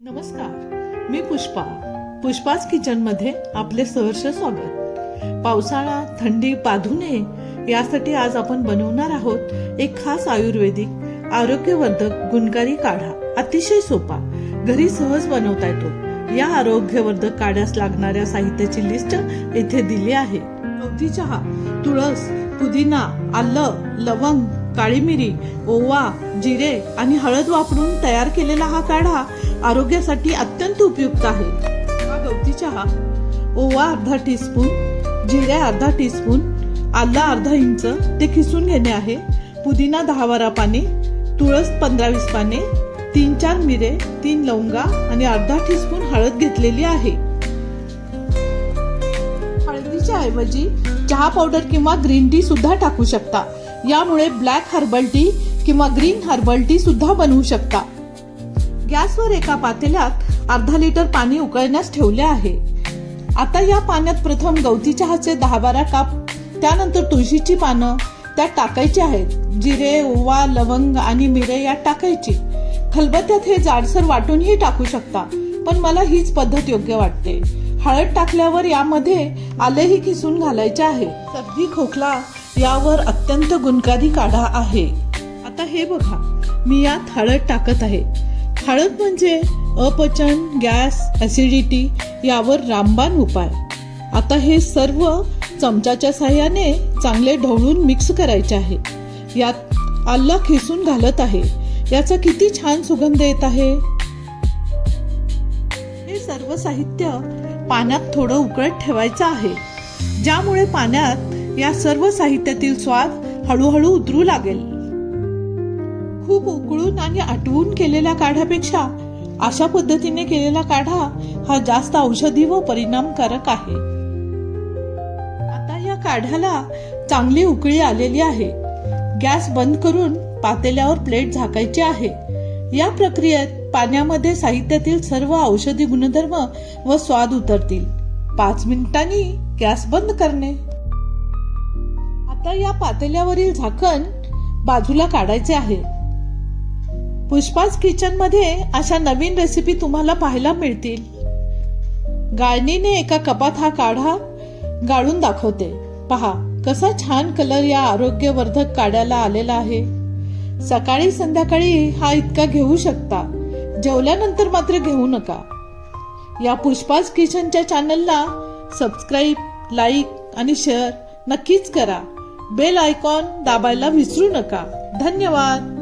नमस्कार मी पुष्पा. पुष्पाच किचनमध्ये आपले सहर्ष स्वागत. पावसाळा थंडी पाधू नये यासाठी आज आपण बनवणार आहोत एक खास आयुर्वेदिक आरोग्यवर्धक गुणकारी काढा. अतिशय सोपा. घरी सहज बनवता येतो. या आरोग्यवर्धक काढ्यास लागणाऱ्या साहित्याची लिस्ट येथे दिली आहे. अगदी चहा तुळस पुदिना आलं लवंग काळी मिरी ओवा जिरे आणि हळद वापरून तयार केलेला हा काढा आरोग्यासाठी अत्यंत उपयुक्त आहे. गवती चहा ओवा अर्धा टीस्पून जिऱ्या अर्धा टीस्पून आला अर्धा इंच ते खिसून घेणे आहे. पुदिना दहा बारा पाने तुळस पंधरा वीस पाने तीन चार मिरे तीन लवंगा आणि अर्धा टीस्पून हळद घेतलेली आहे. हळदीच्या ऐवजी चहा पावडर किंवा ग्रीन टी सुद्धा टाकू शकता. यामुळे ब्लॅक हर्बल टी किंवा ग्रीन हर्बल टी सुद्धा बनवू शकता. गॅसवर एका पातेल्यात अर्धा लिटर पाणी उकळण्यास ठेवले आहे. आता या पाण्यात प्रथम गवती चहाचे दहा बारा काप त्यानंतर तुळशीची पानं त्यात टाकायची आहेत. जिरे ओवा लवंग आणि मिरे यात टाकायची. खलबत्त्यात हे जाडसर वाटूनही टाकू शकता पण मला हीच पद्धत योग्य वाटते. हळद टाकल्यावर यामध्ये आलेही किसून घालायचे आहे. सर्दी खोकला यावर अत्यंत गुणकारी काढा आहे. आता हे बघा मी यात हळद टाकत आहे. हळद म्हणजे अपचन गॅस ॲसिडिटी यावर रामबाण उपाय. आता हे सर्व चमच्याच्या साह्याने चांगले ढवळून मिक्स करायचे आहे. यात आल्ला खिसून घालत आहे. याचा किती छान सुगंध येत आहे? हे सर्व साहित्य पाण्यात थोडं उकळत ठेवायचं आहे. ज्यामुळे पाण्यात या सर्व साहित्यातील स्वाद हळूहळू उतरू लागेल. खूप उकळून आणि आटवून केलेल्या काढ्यापेक्षा अशा पद्धतीने केलेला काढा हा जास्त औषधी व परिणामकारक आहे. आता या काढ्याला चांगली उकळी आलेली आहे. गॅस बंद करून पातेल्यावर प्लेट झाकायची आहे. या प्रक्रियेत पाण्यामध्ये साहित्यातील सर्व औषधी गुणधर्म व स्वाद उतरतील. पाच मिनिटांनी गॅस बंद करणे. आता या पातेल्यावरील झाकण बाजूला काढायचे आहे. पुष्पाज किचनमध्ये अशा नवीन रेसिपी तुम्हाला पाहायला मिळतील. गाळणीने एका कपात हा काढा गाळून दाखवते. पहा कसा छान कलर या आरोग्यवर्धक काढ्याला आलेला आहे. सकाळी संध्याकाळी हा इतका घेऊ शकता. जेवल्यानंतर मात्र घेऊ नका. या पुष्पाच किचनच्या चॅनलला सबस्क्राईब लाईक आणि शेअर नक्कीच करा. बेल आयकॉन दाबायला विसरू नका. धन्यवाद!